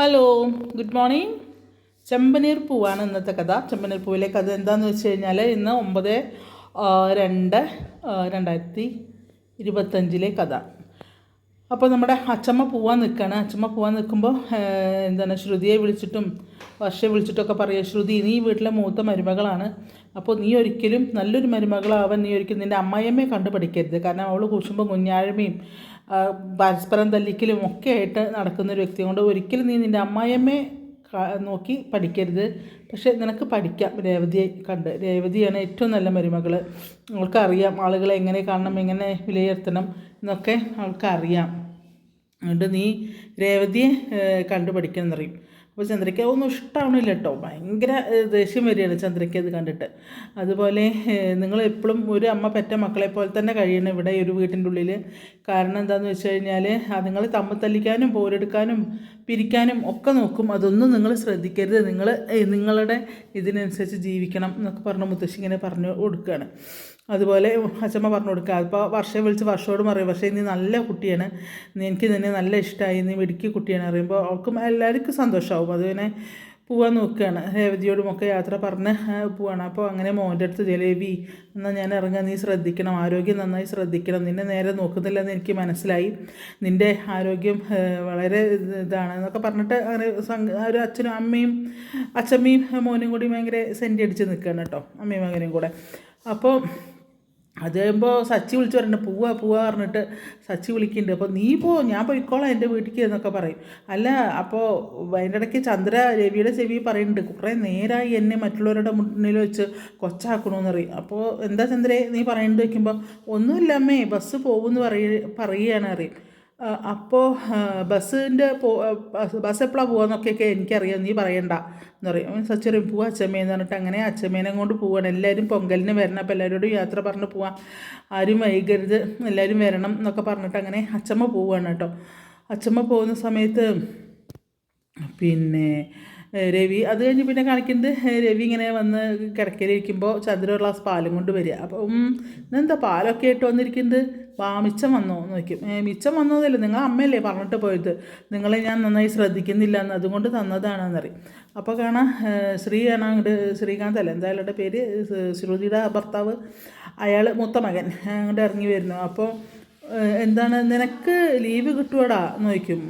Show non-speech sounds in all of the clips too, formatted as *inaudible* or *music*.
Hello good morning ചെമ്പനീർ പൂവാണ് ഇന്നത്തെ കഥ. ചെമ്പനീർ പൂവിലെ കഥ എന്താണെന്ന് വെച്ച് കഴിഞ്ഞാൽ ഇന്ന് ഒമ്പത് രണ്ട് രണ്ടായിരത്തി ഇരുപത്തഞ്ചിലെ കഥ. അപ്പോൾ നമ്മുടെ അച്ചമ്മ പോവാൻ നിൽക്കുകയാണ് അച്ചമ്മ പോവാൻ നിൽക്കുമ്പോൾ എന്താണ് ശ്രുതിയെ വിളിച്ചിട്ടും വർഷയെ വിളിച്ചിട്ടൊക്കെ പറയുക ശ്രുതി നീ വീട്ടിലെ മൂത്ത മരുമകളാണ്. അപ്പോൾ നീ ഒരിക്കലും നല്ലൊരു മരുമകളാവാൻ നീ ഒരിക്കലും നിന്റെ അമ്മായിയമ്മയെ കണ്ടു പഠിക്കരുത് കാരണം അവൾ കുശുമ്പോൾ കുഞ്ഞാഴ്മയും പരസ്പരം തല്ലിക്കലും ഒക്കെ ആയിട്ട് നടക്കുന്ന ഒരു വ്യക്തി കൊണ്ട് ഒരിക്കലും നീ നിന്റെ അമ്മായിയമ്മയെ നോക്കി പഠിക്കരുത്. പക്ഷേ നിനക്ക് പഠിക്കാം. രേവതിയെ കണ്ട്. രേവതിയാണ് ഏറ്റവും നല്ല മരുമകൾ അവൾക്കറിയാം ആളുകളെ എങ്ങനെ കാണണം എങ്ങനെ വിലയിരുത്തണം എന്നൊക്കെ അവൾക്കറിയാം അതുകൊണ്ട് നീ രേവതിയെ കണ്ടു പഠിക്കണം എന്നറിയും. അപ്പോൾ ചന്ദ്രയ്ക്ക് അതൊന്നും ഇഷ്ടമാവണില്ല കേട്ടോ. ഭയങ്കര ദേഷ്യം വരികയാണ് ചന്ദ്രയ്ക്ക് അത് കണ്ടിട്ട്. അതുപോലെ നിങ്ങൾ എപ്പോഴും ഒരു അമ്മ പെറ്റ മക്കളെ പോലെ തന്നെ കഴിയണം ഇവിടെ ഒരു വീട്ടിന്റെ ഉള്ളിൽ കാരണം എന്താണെന്ന് വെച്ച് കഴിഞ്ഞാൽ നിങ്ങൾ തമ്മിൽ തല്ലിക്കാനും പോരെടുക്കാനും പിരിക്കാനും ഒക്കെ നോക്കും. അതൊന്നും നിങ്ങൾ ശ്രദ്ധിക്കരുത്. നിങ്ങൾ നിങ്ങളുടെ ഇതിനനുസരിച്ച് ജീവിക്കണം എന്നൊക്കെ പറഞ്ഞ് മുത്തശ്ശി ഇങ്ങനെ പറഞ്ഞു കൊടുക്കുകയാണ്. അതുപോലെ അച്ഛമ്മ പറഞ്ഞു കൊടുക്കുക. അപ്പോൾ വർഷം വിളിച്ച് വർഷോട് പറയും പക്ഷേ നീ നല്ല കുട്ടിയാണ്. എനിക്ക് നിന്നെ നല്ല ഇഷ്ടമായി നീ മിടുക്കി കുട്ടിയാണ് അറിയുമ്പോൾ അവൾക്കും എല്ലാവർക്കും സന്തോഷമാവും അതുപോലെ പോവാൻ നോക്കുകയാണ്. രേവതിയോടും ഒക്കെ യാത്ര പറഞ്ഞ് പോവാണ്. അപ്പോൾ അങ്ങനെ മോന്റെ അടുത്ത് ജലേബി എന്നാൽ ഞാൻ ഇറങ്ങാൻ നീ ശ്രദ്ധിക്കണം. ആരോഗ്യം നന്നായി ശ്രദ്ധിക്കണം. നിന്നെ നേരെ നോക്കുന്നില്ലെന്ന് എനിക്ക് മനസ്സിലായി. നിന്റെ ആരോഗ്യം വളരെ ഇതാണ് എന്നൊക്കെ പറഞ്ഞിട്ട് അങ്ങനെ ഒരു അച്ഛനും അമ്മയും അച്ഛമ്മയും മോനും കൂടി ഭയങ്കര സെന്റി അടിച്ച് നിൽക്കുകയാണ് കേട്ടോ. അമ്മയും മകനും കൂടെ. അപ്പോൾ അത് കഴിയുമ്പോൾ സച്ചി വിളിച്ച് പറഞ്ഞിട്ട് പോവാ പോവാ പറഞ്ഞിട്ട് സച്ചി വിളിക്കുന്നുണ്ട് അപ്പോൾ നീ പോ ഞാൻ പോയിക്കോളാം എന്റെ വീട്ടിലേക്ക് എന്നൊക്കെ പറയും. അല്ല അപ്പോൾ അതിന്റെ ഇടയ്ക്ക് ചന്ദ്ര രവിയുടെ ചെവി പറയുന്നുണ്ട് കുറേ നേരമായി എന്നെ മറ്റുള്ളവരുടെ മുന്നിൽ വെച്ച് കൊച്ചാക്കണമെന്ന് പറയും. അപ്പോൾ എന്താ ചന്ദ്രേ നീ പറയുന്നത് വയ്ക്കുമ്പോൾ ഒന്നുമില്ല അമ്മേ ബസ് പോകുമെന്ന് പറയ പറയുകയാണ് അറിയും അപ്പോൾ ബസ്സിന്റെ പോ ബസ് എപ്പോഴാണ് പോകുന്നൊക്കെയൊക്കെ എനിക്കറിയാം. നീ പറയണ്ട. എന്ന് പറയും. സച്ചറിയും പോവാ അച്ഛമ്മയെന്ന് പറഞ്ഞിട്ട് അങ്ങനെ അച്ഛമ്മേനെ കൊണ്ട് പോവാണ്. എല്ലാവരും പൊങ്കലിന് വരണം. അപ്പോൾ എല്ലാവരോടും യാത്ര പറഞ്ഞ് പോവാം. ആരും വൈകരുത്. എല്ലാവരും വരണം എന്നൊക്കെ പറഞ്ഞിട്ട് അങ്ങനെ അച്ഛമ്മ പോവുകയാണ് കേട്ടോ. അച്ഛമ്മ പോകുന്ന സമയത്ത് പിന്നെ രവി. അത് കഴിഞ്ഞ് പിന്നെ കാണിക്കുന്നത് രവി ഇങ്ങനെ വന്ന് കിടക്കയിലിരിക്കുമ്പോൾ ചന്ദ്ര ഒരു ഗ്ലാസ് പാലും കൊണ്ട് വരിക. അപ്പം എന്താ പാലൊക്കെ ആയിട്ട് വന്നിരിക്കുന്നത്? വാ മിച്ചം വന്നോ എന്ന് നോക്കും മിച്ചം വന്നതല്ല നിങ്ങൾ അമ്മയല്ലേ പറഞ്ഞിട്ട് പോയത്? നിങ്ങളെ ഞാൻ നന്നായി ശ്രദ്ധിക്കുന്നില്ല എന്ന് അതുകൊണ്ട് തന്നതാണെന്നറിയും. അപ്പോൾ കാണാം ശ്രീ അങ്ങോട്ട് ശ്രീകാന്ത് അല്ല? എന്തായാലും പേര് ശ്രുതിയുടെ ഭർത്താവ്. അയാൾ മൂത്ത മകൻ അങ്ങോട്ട് ഇറങ്ങി വരുന്നു. അപ്പോൾ എന്താണ് നിനക്ക് ലീവ് കിട്ടുവാടാ എന്ന് ചോദിക്കും.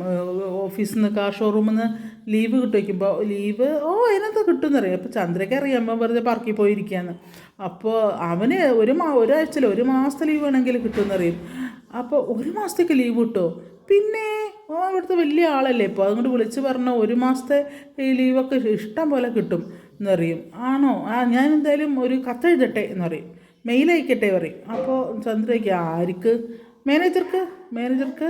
ഓഫീസിൽ നിന്ന് കാർ ഷോറൂമിൽ നിന്ന് ലീവ് കിട്ടുമ്പോൾ ലീവ് ഓ അതിനകത്ത് കിട്ടുമെന്നറിയാം അപ്പോൾ ചന്ദ്രയ്ക്ക് അറിയാമ്പോൾ വെറുതെ പാർക്കിൽ പോയിരിക്കുകയാണ് അപ്പോൾ അവന് ഒരു മാ ഒരാഴ്ചയിൽ ഒരു മാസത്തെ ലീവ് വേണമെങ്കിൽ കിട്ടുമെന്നറിയും അപ്പോൾ ഒരു മാസത്തേക്ക് ലീവ് കിട്ടുമോ പിന്നെ ഓ അവിടുത്തെ വലിയ ആളല്ലേ? ഇപ്പോൾ അതുകൊണ്ട് വിളിച്ച് പറഞ്ഞ ഒരു മാസത്തെ ഈ ലീവൊക്കെ ഇഷ്ടം പോലെ കിട്ടും എന്നറിയും. ആണോ? ആ ഞാൻ എന്തായാലും ഒരു കത്തെഴുതട്ടെ എന്നറിയും. മെയിൽ അയക്കട്ടെ പറയും. അപ്പോൾ ചന്ദ്രയ്ക്ക് ആർക്ക്? മാനേജർക്ക് മാനേജർക്ക്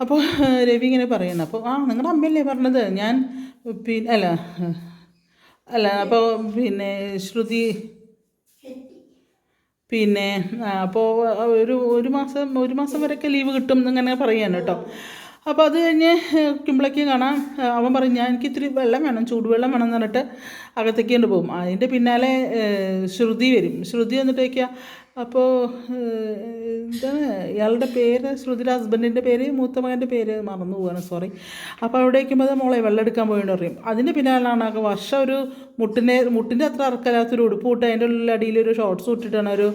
അപ്പോൾ *laughs* രവി ഇങ്ങനെ പറയുന്നു. അപ്പോൾ ആ നിങ്ങളുടെ അമ്മയല്ലേ പറഞ്ഞത്? ഞാൻ പിന്നെ അല്ല അല്ല അപ്പോൾ പിന്നെ ശ്രുതി പിന്നെ അപ്പോൾ ഒരു ഒരു മാസം ഒരു മാസം വരെയൊക്കെ ലീവ് കിട്ടും എന്നിങ്ങനെ പറയാണ് കേട്ടോ. അപ്പോൾ അത് കഴിഞ്ഞ് കുമ്പളേക്ക് കാണാം. അവൻ പറയും ഞാൻ എനിക്ക് ഇത്തിരി വെള്ളം വേണം ചൂടുവെള്ളം വേണം എന്ന് പറഞ്ഞിട്ട് അകത്തേക്ക് കൊണ്ട് പോകും. അതിന്റെ പിന്നാലെ ശ്രുതി വരും. ശ്രുതി വന്നിട്ട് വയ്ക്കുക അപ്പോൾ എന്താണ്? ഇയാളുടെ പേര് ശ്രുതിയുടെ ഹസ്ബൻഡിന്റെ പേര് മൂത്ത മകന്റെ പേര് മറന്നു പോവാണ് സോറി അപ്പോൾ അവിടെ വയ്ക്കുമ്പോൾ മോളെ വെള്ളം എടുക്കാൻ പോയിട്ട് പറയും. അതിന്റെ പിന്നാലാണ് ആ വർഷം ഒരു മുട്ടിനെ മുട്ടിന്റെ അത്ര അറക്കലാത്തൊരു ഉടുപ്പ് ഇട്ട് അതിന്റെ ഉള്ളിൽ അടിയിൽ ഒരു ഷോർട്ട്സ് ഇട്ടിട്ടാണ് ഒരു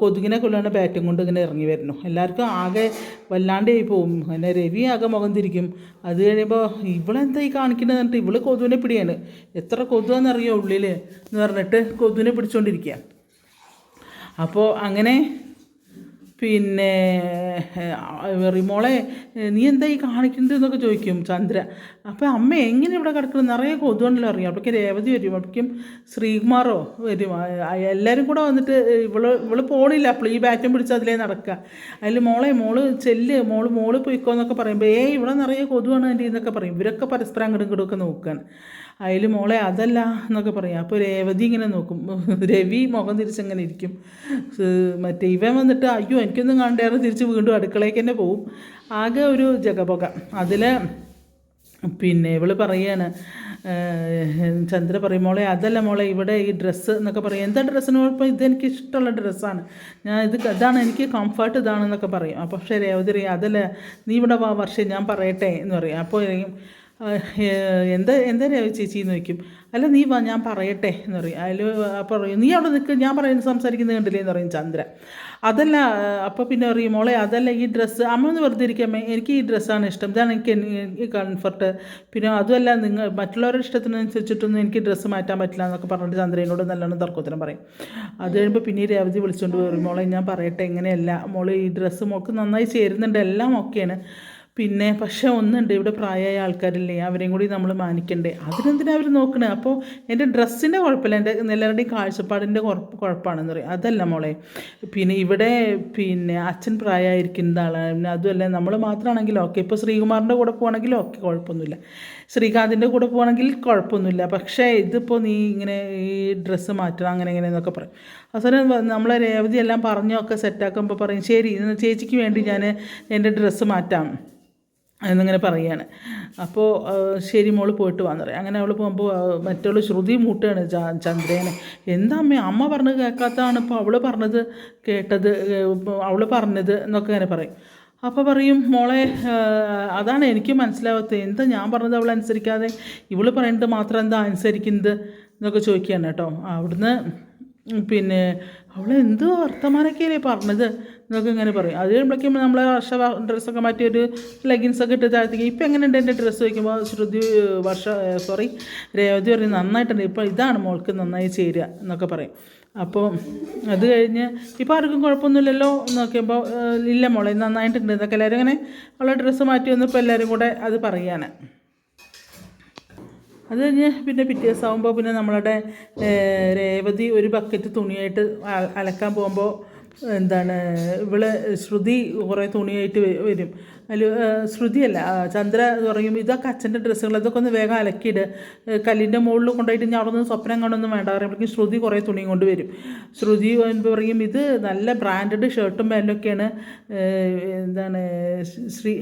കൊതുകിനെ കൊല്ലാണ് ബാറ്റും കൊണ്ട് ഇങ്ങനെ ഇറങ്ങി വരുന്നു. എല്ലാവർക്കും ആകെ വല്ലാണ്ടായി പോവും. പിന്നെ രവി ആകെ മുഖം തിരിക്കും. അത് കഴിയുമ്പോൾ ഇവളെന്താ ഈ കാണിക്കുന്നത് എന്നിട്ട് ഇവൾ കൊതുവിനെ പിടിയാണ്. എത്ര കൊതുവാണെന്നറിയോ ഉള്ളിൽ എന്ന് പറഞ്ഞിട്ട് കൊതുവിനെ പിടിച്ചുകൊണ്ടിരിക്കുക അപ്പോൾ അങ്ങനെ പിന്നെ റിമോളെ നീ എന്താ ഈ കാണിക്കുന്നത് എന്നൊക്കെ ചോദിക്കും ചന്ദ്ര. അപ്പോൾ അമ്മ എങ്ങനെ ഇവിടെ കിടക്കുന്നത് നിറയെ കൊതുണ്ടല്ലോ അറിയാം. അപ്പോഴേക്കും രേവതി വരും. അപ്പോഴേക്കും ശ്രീകുമാറോ വരും. എല്ലാവരും കൂടെ വന്നിട്ട് ഇവൾ ഇവൾ പോണില്ല. അപ്പോൾ ഈ ബാറ്റും പിടിച്ച് അതിലേ നടക്കുക അതിൽ മോളെ മോൾ ചെല്ല് മോൾ മോൾ പോയിക്കോ എന്നൊക്കെ പറയുമ്പോൾ ഏയ് ഇവിടെ നിറയെ കൊതുവാണ് എന്റെ എന്നൊക്കെ പറയും. ഇവരൊക്കെ പരസ്പരം അങ്ങോട്ടും ഇങ്ങോട്ടും നോക്കാൻ അതിൽ മോളെ അതല്ല എന്നൊക്കെ പറയും. അപ്പോൾ രേവതി ഇങ്ങനെ നോക്കും. രവി മുഖം തിരിച്ചങ്ങനെ ഇരിക്കും. മറ്റേ ഇവൻ വന്നിട്ട് അയ്യോ എനിക്കൊന്നും കണ്ടേറെ തിരിച്ച് വീണ്ടും അടുക്കളയ്ക്ക് തന്നെ പോവും. ആകെ ഒരു ജഗപൊക അതിൽ പിന്നെ ഇവൾ പറയാണ് ചന്ദ്ര പറയും മോളെ അതല്ല മോളെ ഇവിടെ ഈ ഡ്രസ്സ് എന്നൊക്കെ പറയും. എന്താ ഡ്രസ്സിന് കുഴപ്പം ഇതെനിക്ക് ഇഷ്ടമുള്ള ഡ്രസ്സാണ് ഞാൻ ഇത് ഇതാണ് എനിക്ക് കംഫർട്ട് ഇതാണെന്നൊക്കെ പറയും. അപ്പോൾ പക്ഷേ രേവതി അതല്ല നീ ഇവിടെ വാ വർഷം ഞാൻ പറയട്ടെ എന്ന് പറയും. അപ്പോൾ പറയും "ഏഹ്, എന്താ എന്താ ചേച്ചി എന്ന് വയ്ക്കും അല്ല നീ വാ ഞാൻ പറയട്ടെ എന്ന് പറയും. അതിൽ പറയും നീ അവിടെ നിൽക്ക് ഞാൻ പറയുന്നത് സംസാരിക്കുന്നത് കണ്ടില്ലേ? എന്ന് പറയും ചന്ദ്ര. അതല്ല അപ്പോൾ പിന്നെ പറയും മോളെ അതല്ല ഈ ഡ്രസ്സ് അമ്മ ഒന്ന് വെറുതെ ഇരിക്കാമേ എനിക്ക് ഈ ഡ്രസ്സാണ് ഇഷ്ടം ഇതാണ് എനിക്ക് എനിക്ക് കംഫർട്ട് പിന്നെ അതുമല്ല നിങ്ങൾ മറ്റുള്ളവരുടെ ഇഷ്ടത്തിനനുസരിച്ചിട്ടൊന്നും എനിക്ക് ഡ്രസ്സ് മാറ്റാൻ പറ്റില്ല എന്നൊക്കെ പറഞ്ഞിട്ട് ചന്ദ്രനോട് നല്ലോണം തർക്കോത്തരം പറയും. അത് കഴിയുമ്പോൾ പിന്നെ രവതി വിളിച്ചുകൊണ്ട് പറയും മോളെ ഞാൻ പറയട്ടെ എങ്ങനെയല്ല മോളെ ഈ ഡ്രസ്സ് മോൾക്ക് നന്നായി ചേരുന്നുണ്ട് എല്ലാം ഓക്കെയാണ്. പിന്നെ പക്ഷേ ഒന്നുണ്ട് ഇവിടെ പ്രായമായ ആൾക്കാരില്ലേ അവരെയും കൂടി നമ്മൾ മാനിക്കണ്ടേ. അതിനെന്തിനാ അവർ നോക്കണേ? അപ്പോൾ എന്റെ ഡ്രസ്സിന്റെ കുഴപ്പമില്ല എന്റെ എല്ലാവരുടെയും കാഴ്ചപ്പാടിന്റെ കുഴപ്പ കുഴപ്പമാണെന്ന് പറയും. അതല്ല മോളെ പിന്നെ ഇവിടെ പിന്നെ അച്ഛൻ പ്രായമായിരിക്കുന്ന ആളാണ് പിന്നെ അതുമല്ല നമ്മൾ മാത്രമാണെങ്കിൽ ഓക്കെ ഇപ്പോൾ ശ്രീകുമാറിന്റെ കൂടെ പോകണമെങ്കിൽ ഓക്കെ കുഴപ്പമൊന്നുമില്ല. ശ്രീകാന്തിന്റെ കൂടെ പോകണമെങ്കിൽ കുഴപ്പമൊന്നുമില്ല. പക്ഷേ ഇതിപ്പോൾ നീ ഇങ്ങനെ ഈ ഡ്രസ്സ് മാറ്റണം അങ്ങനെ ഇങ്ങനെ എന്നൊക്കെ പറയും. അവസാനം നമ്മളെ രേവതി എല്ലാം പറഞ്ഞൊക്കെ സെറ്റാക്കുമ്പോൾ പറയും ശരി ചേച്ചിക്ക് വേണ്ടി ഞാൻ എന്റെ ഡ്രസ്സ് മാറ്റാം. എന്നിങ്ങനെ പറയുകയാണ്. അപ്പോൾ ശരി മോൾ പോയിട്ട് വന്നു പറയും. അങ്ങനെ അവൾ പോകുമ്പോൾ മറ്റുള്ള ശ്രുതി മൂട്ടാണ് ചന്ദ്രേനെ. എന്താ അമ്മ അമ്മ പറഞ്ഞത് കേൾക്കാത്തതാണ് ഇപ്പോൾ അവൾ പറഞ്ഞത് കേട്ടത് അവൾ പറഞ്ഞത് എന്നൊക്കെ ഇങ്ങനെ പറയും. അപ്പോൾ പറയും മോളെ അതാണ് എനിക്ക് മനസ്സിലാവാത്തത്. എന്താ ഞാൻ പറഞ്ഞത് അവൾ അനുസരിക്കാതെ? ഇവൾ പറയുന്നത് മാത്രം എന്താ അനുസരിക്കുന്നത്? എന്നൊക്കെ ചോദിക്കുകയാണ് കേട്ടോ. അവിടുന്ന് പിന്നെ അവൾ എന്ത് വർത്തമാനമൊക്കെയല്ലേ പറഞ്ഞത്? എന്നൊക്കെ ഇങ്ങനെ പറയും. അത് കഴിയുമ്പോഴേക്കും നമ്മൾ വർഷ ഡ്രസ്സൊക്കെ മാറ്റി ഒരു ലെഗിൻസൊക്കെ ഇട്ട് താഴ്ത്തിക്കും ഇപ്പം എങ്ങനെയുണ്ട് എന്റെ ഡ്രസ്സ് വയ്ക്കുമ്പോൾ ശ്രുതി വർഷ സോറി രേവതി പറയും നന്നായിട്ടുണ്ട്. ഇപ്പോൾ ഇതാണ് മോൾക്ക് നന്നായി ചേരുക എന്നൊക്കെ പറയും. അപ്പോൾ അത് കഴിഞ്ഞ് ഇപ്പോൾ ആർക്കും കുഴപ്പമൊന്നുമില്ലല്ലോ നോക്കിയപ്പോൾ ഇല്ല മോളെ നന്നായിട്ടുണ്ട് എന്നൊക്കെ എല്ലാവരും ഇങ്ങനെ ഉള്ള ഡ്രസ്സ് മാറ്റി വന്നപ്പോൾ എല്ലാവരും കൂടെ അത് പറയുകയാണ്. അത് കഴിഞ്ഞ് പിന്നെ പിറ്റേ ദിവസം ആകുമ്പോൾ പിന്നെ നമ്മളുടെ രേവതി ഒരു ബക്കറ്റ് തുണിയായിട്ട് അലക്കാൻ പോകുമ്പോൾ എന്താണ് ഇവൾ ശ്രുതി കുറേ തുണിയായിട്ട് വരും. അതിൽ ശ്രുതിയല്ല ചന്ദ്ര പറയും ഇതൊക്കെ അച്ഛന്റെ ഡ്രസ്സുകൾ ഇതൊക്കെ ഒന്ന് വേഗം അലക്കിയിട്. ഏഹ്, കല്ലിന്റെ മുകളിൽ കൊണ്ടുപോയിട്ട് ഞാൻ അവിടെ നിന്ന് സ്വപ്നം കാണുമൊന്നും വേണ്ട പറയുമ്പോഴേക്കും ശ്രുതി കുറേ തുണി കൊണ്ടുവരും ശ്രുതി വരുമ്പോൾ പറയും ഇത് നല്ല ബ്രാൻഡഡ് ഷർട്ടും പാന്റൊക്കെയാണ് എന്താണ് ശ്രീ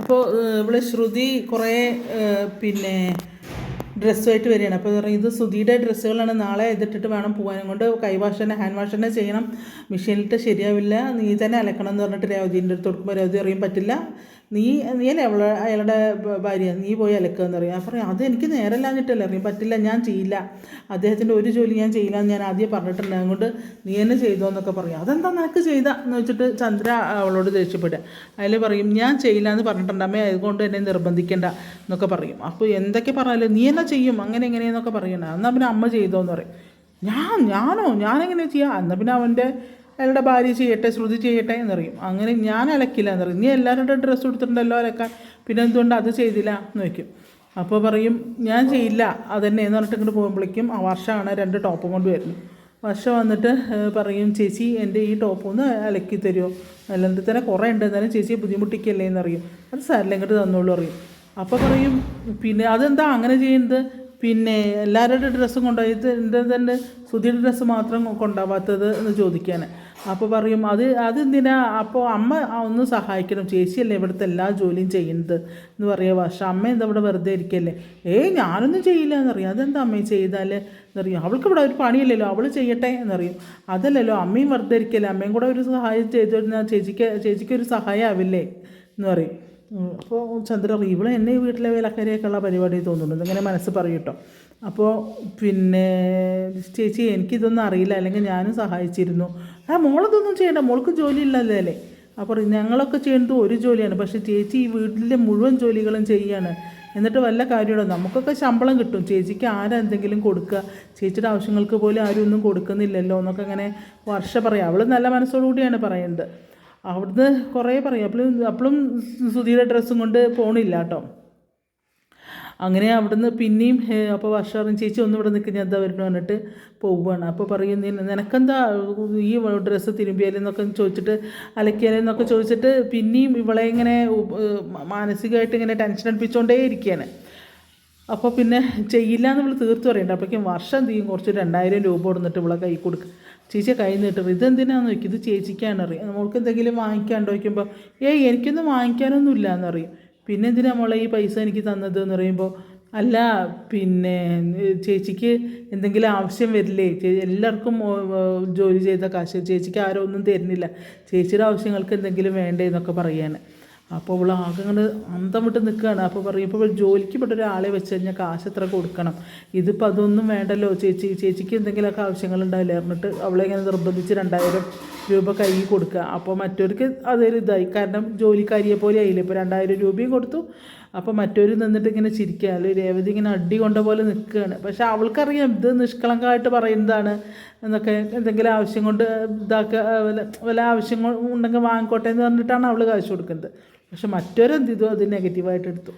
അപ്പോൾ ഇവിടെ ശ്രുതി കുറേ പിന്നെ ഡ്രസ്സുമായിട്ട് വരികയാണ്. അപ്പോൾ പറയും ഇത് സുധിയുടെ ഡ്രസ്സുകളാണ് നാളെ ഇതിട്ടിട്ട് വേണം പോകാനും. കൊണ്ട് കൈവാഷ് തന്നെ ഹാൻഡ് വാഷ് തന്നെ ചെയ്യണം. മെഷീനിലിട്ട് ശരിയാവില്ല. നീ തന്നെ അലക്കണം എന്ന് പറഞ്ഞിട്ട് രവതിന്റെ അടുത്ത് കൊടുക്കുമ്പോൾ രവതി പറയും പറ്റില്ല. നീ നീ എന്നെ അവളെ അയാളുടെ ഭാര്യ? നീ പോയി അലക്കുക എന്ന് പറയും. ഞാൻ പറയും അത് എനിക്ക് നേരല്ലാഞ്ഞിട്ടല്ല? അറിയും പറ്റില്ല ഞാൻ ചെയ്യില്ല. അദ്ദേഹത്തിന്റെ ഒരു ജോലി ഞാൻ ചെയ്യില്ല എന്ന് ഞാൻ ആദ്യം പറഞ്ഞിട്ടുണ്ട് അതുകൊണ്ട് നീ എന്നെ ചെയ്തോ എന്നൊക്കെ പറയും. അതെന്താ നിനക്ക് ചെയ്ത? എന്ന് വെച്ചിട്ട് ചന്ദ്ര അവളോട് ദേഷ്യപ്പെടുക. അതിൽ പറയും ഞാൻ ചെയ്യില്ല എന്ന് പറഞ്ഞിട്ടുണ്ട്. അതുകൊണ്ട് എന്നെ നിർബന്ധിക്കേണ്ട എന്നൊക്കെ പറയും. അപ്പോൾ എന്തൊക്കെ പറഞ്ഞാലും നീ എന്നാ ചെയ്യും? അങ്ങനെ എങ്ങനെയെന്നൊക്കെ പറയണ്ട എന്നാൽ പിന്നെ അമ്മ ചെയ്തോ എന്ന് പറയും. ഞാൻ ഞാനോ? ഞാനെങ്ങനെ ചെയ്യാം? എന്നാൽ പിന്നെ അവന്റെ അയാളുടെ ഭാര്യ ചെയ്യട്ടെ ശ്രുതി ചെയ്യട്ടെ എന്നറിയും. അങ്ങനെ ഞാൻ അലക്കില്ല എന്നറിയും. നീ എല്ലാവരുടെ ഡ്രസ്സ് കൊടുത്തിട്ടുണ്ടല്ലോ അലക്കാൻ. പിന്നെ എന്തുകൊണ്ട് അത് ചെയ്തില്ല? എന്ന് വയ്ക്കും അപ്പോൾ പറയും ഞാൻ ചെയ്യില്ല. അതന്നെ. എന്ന് പറഞ്ഞിട്ട് ഇങ്ങോട്ട് പോകുമ്പോഴേക്കും ആ വർഷമാണ് രണ്ട് ടോപ്പ് കൊണ്ട് വരുന്നു വർഷം വന്നിട്ട് പറയും ചേച്ചി എന്റെ ഈ ടോപ്പ് ഒന്ന് അലക്കി തരുമോ അല്ലാണ്ട് തന്നെ കുറേ ഉണ്ട്. എന്നാലും ചേച്ചിയെ ബുദ്ധിമുട്ടിക്കല്ലേ? എന്നറിയും. അത് സാരില്ല ഇങ്ങോട്ട് തന്നോളൂ അറിയും അപ്പോൾ പറയും പിന്നെ അതെന്താ അങ്ങനെ ചെയ്യുന്നത്? പിന്നെ എല്ലാവരുടെ ഡ്രസ്സും കൊണ്ടുപോയി ഇത് എന്റെ തന്നെ സുധിയുടെ ഡ്രസ്സ് മാത്രം കൊണ്ടാവാത്തത്? എന്ന് ചോദിക്കാൻ അപ്പോൾ പറയും അത് അതെന്തിനാ? അപ്പോൾ അമ്മ ഒന്ന് സഹായിക്കണം. ചേച്ചിയല്ലേ ഇവിടുത്തെ എല്ലാ ജോലിയും ചെയ്യുന്നത്? എന്ന് പറയുക പക്ഷെ അമ്മ എന്താ ഇവിടെ വെറുതെ ഇരിക്കല്ലേ? ഏയ് ഞാനൊന്നും ചെയ്യില്ല എന്നറിയാം അതെന്താ അമ്മ ചെയ്താൽ എന്നറിയും. അവൾക്ക് ഇവിടെ ഒരു പണിയില്ലല്ലോ. അവൾ ചെയ്യട്ടെ എന്നറിയും. അതല്ലല്ലോ അമ്മയും വെറുതെ ഇരിക്കല്ലേ? അമ്മയും കൂടെ ഒരു സഹായം ചെയ്തു കഴിഞ്ഞാൽ ചേച്ചിക്ക് ചേച്ചിക്ക് ഒരു സഹായം ആവില്ലേ എന്ന് പറയും അപ്പോൾ ചന്ദ്ര ഇവളെ എന്നെ വീട്ടിലെ വേലക്കാരിയൊക്കെയുള്ള പരിപാടി തോന്നുന്നുണ്ട്. ഇങ്ങനെ മനസ്സ് പറയും കേട്ടോ. അപ്പോൾ പിന്നെ ചേച്ചി എനിക്കിതൊന്നും അറിയില്ല. അല്ലെങ്കിൽ ഞാനും സഹായിച്ചിരുന്നു. ആ മോളതൊന്നും ചെയ്യണ്ട. മോൾക്ക് ജോലി ഇല്ലല്ലേ അപ്പോൾ ഞങ്ങളൊക്കെ ചെയ്യുന്നത് ഒരു ജോലിയാണ്. പക്ഷേ ചേച്ചി ഈ വീട്ടിലെ മുഴുവൻ ജോലികളും ചെയ്യാണ്. എന്നിട്ട് വല്ല കാര്യമുണ്ടോ? നമുക്കൊക്കെ ശമ്പളം കിട്ടും. ചേച്ചിക്ക് ആരെന്തെങ്കിലും കൊടുക്കുക? ചേച്ചിയുടെ ആവശ്യങ്ങൾക്ക് പോലും ആരും ഒന്നും കൊടുക്കുന്നില്ലല്ലോ എന്നൊക്കെ അങ്ങനെ വർഷ പറയാം. അവൾ നല്ല മനസ്സോടുകൂടിയാണ് പറയുന്നത്. അവിടുന്ന് കുറേ പറയും. അപ്പോഴും അപ്പോഴും സുധീയുടെ ഡ്രസ്സും കൊണ്ട് പോണില്ല കേട്ടോ. അങ്ങനെ അവിടുന്ന് പിന്നെയും അപ്പോൾ വർഷം ചേച്ചി ഒന്നും ഇവിടെ നിൽക്കുന്ന എന്താ വരുന്നു പറഞ്ഞിട്ട് പോവുകയാണ് അപ്പോൾ പറയും "നീ- നിനക്കെന്താ ഈ ഡ്രസ്സ് തിരുമ്പിയാലെന്നൊക്കെ ചോദിച്ചിട്ട് അലക്കിയാലെന്നൊക്കെ ചോദിച്ചിട്ട് പിന്നെയും ഇവളെ ഇങ്ങനെ മാനസികമായിട്ട് ഇങ്ങനെ ടെൻഷൻ അടുപ്പിച്ചുകൊണ്ടേ ഇരിക്കുകയാണ്. അപ്പോൾ പിന്നെ ചെയ്യില്ല എന്ന് ഇവിടെ തീർത്തു പറയണ്ട അപ്പോഴേക്കും വർഷം തീയും കുറച്ച് രണ്ടായിരം രൂപ കൊടുത്തിട്ട് ഇവളെ കൈ കൊടുക്കുക ചേച്ചിയെ കൈ നീട്ടും ഇതെന്തിനാന്ന് ചോദിക്കും? ഇത് ചേച്ചിക്കാണെന്നറിയാം നമ്മൾക്ക് എന്തെങ്കിലും വാങ്ങിക്കാണ്ടോ? വയ്ക്കുമ്പോൾ ഏയ് എനിക്കൊന്നും വാങ്ങിക്കാനൊന്നും ഇല്ല എന്നറിയും പിന്നെ എന്തിനാ മോളെ ഈ പൈസ എനിക്ക് തന്നത് എന്ന് പറയുമ്പോൾ അല്ല പിന്നെ ചേച്ചിക്ക് എന്തെങ്കിലും ആവശ്യം വരില്ലേ? എല്ലാവർക്കും ജോലി ചെയ്ത കാശ്. ചേച്ചിക്ക് ആരും ഒന്നും തരുന്നില്ല. ചേച്ചിയുടെ ആവശ്യങ്ങൾക്ക് എന്തെങ്കിലും വേണ്ടേ എന്നൊക്കെ പറയാണ്. അപ്പോൾ അവൾ ആകെ അന്തം വിട്ട് നിൽക്കുകയാണ് അപ്പോൾ പറയും ഇപ്പോൾ ജോലിക്ക് പെട്ട ഒരാളെ വെച്ച് കഴിഞ്ഞാൽ കാശ് എത്ര കൊടുക്കണം? ഇതിപ്പോൾ അതൊന്നും വേണ്ടല്ലോ. ചേച്ചി ചേച്ചിക്ക് എന്തെങ്കിലുമൊക്കെ ആവശ്യങ്ങളുണ്ടാവില്ലേ? എന്നിട്ട് അവളെ ഇങ്ങനെ നിർബന്ധിച്ച് രണ്ടായിരം രൂപ കൈ കൊടുക്കുക അപ്പോൾ മറ്റവർക്ക് അതൊരു ഇതായി. കാരണം ജോലിക്കാരിയെ പോലെ ആയില്ലേ? ഇപ്പോൾ രണ്ടായിരം രൂപയും കൊടുത്തു. അപ്പോൾ മറ്റൊരു നിന്നിട്ട് ഇങ്ങനെ ചിരിക്കുക. രേവതി ഇങ്ങനെ അടി കൊണ്ട പോലെ നിൽക്കുകയാണ്. പക്ഷെ അവൾക്കറിയാം ഇത് നിഷ്കളങ്കമായിട്ട് പറയുന്നതാണ് എന്നൊക്കെ എന്തെങ്കിലും ആവശ്യം കൊണ്ട് ഇതാക്കുക വല്ല വല്ല ആവശ്യം ഉണ്ടെങ്കിൽ വാങ്ങിക്കോട്ടെ എന്ന് പറഞ്ഞിട്ടാണ് അവൾ കാശ് കൊടുക്കുന്നത്. പക്ഷെ മറ്റൊരെന്ത് ചെയ്തു? അത് നെഗറ്റീവായിട്ട് എടുത്തു.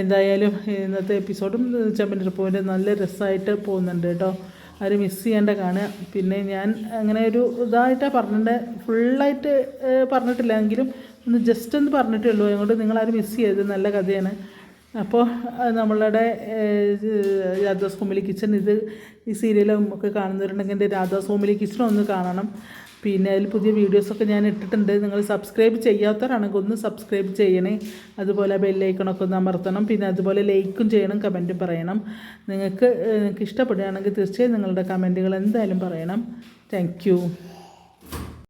എന്തായാലും ഇന്നത്തെ എപ്പിസോഡും ചെമ്പൻ പൂവിന്റെ നല്ല രസമായിട്ട് പോകുന്നുണ്ട് കേട്ടോ. ആരും മിസ് ചെയ്യേണ്ട കാണുക. പിന്നെ ഞാൻ അങ്ങനെ ഒരു ഇതായിട്ടാണ് പറഞ്ഞിട്ടുണ്ട്. ഫുള്ളായിട്ട് പറഞ്ഞിട്ടില്ല. എങ്കിലും ഒന്ന് ജസ്റ്റ് ഒന്ന് പറഞ്ഞിട്ടേ ഉള്ളൂ. അതുകൊണ്ട് നിങ്ങളാരും മിസ് ചെയ്യരുത്. നല്ല കഥയാണ്. അപ്പോൾ നമ്മളുടെ രാധാസ് ഹോമിലി കിച്ചൺ ഇത് ഈ സീരിയലും ഒക്കെ കാണുന്നവരുണ്ടെങ്കിൽ എന്റെ രാധാസ് ഹോമിലി കിച്ചൺ ഒന്ന് കാണണം. പിന്നെ അതിൽ പുതിയ വീഡിയോസൊക്കെ ഞാൻ ഇട്ടിട്ടുണ്ട്. നിങ്ങൾ സബ്സ്ക്രൈബ് ചെയ്യാത്തവരാണെങ്കിൽ ഒന്ന് സബ്സ്ക്രൈബ് ചെയ്യണേ. അതുപോലെ ബെല്ലൈക്കണൊക്കെ ഒന്ന് അമർത്തണം. പിന്നെ അതുപോലെ ലൈക്കും ചെയ്യണം കമന്റും പറയണം. നിങ്ങൾക്ക് നിങ്ങൾക്ക് ഇഷ്ടപ്പെടുകയാണെങ്കിൽ തീർച്ചയായും നിങ്ങളുടെ കമന്റുകൾ എന്തായാലും പറയണം. താങ്ക്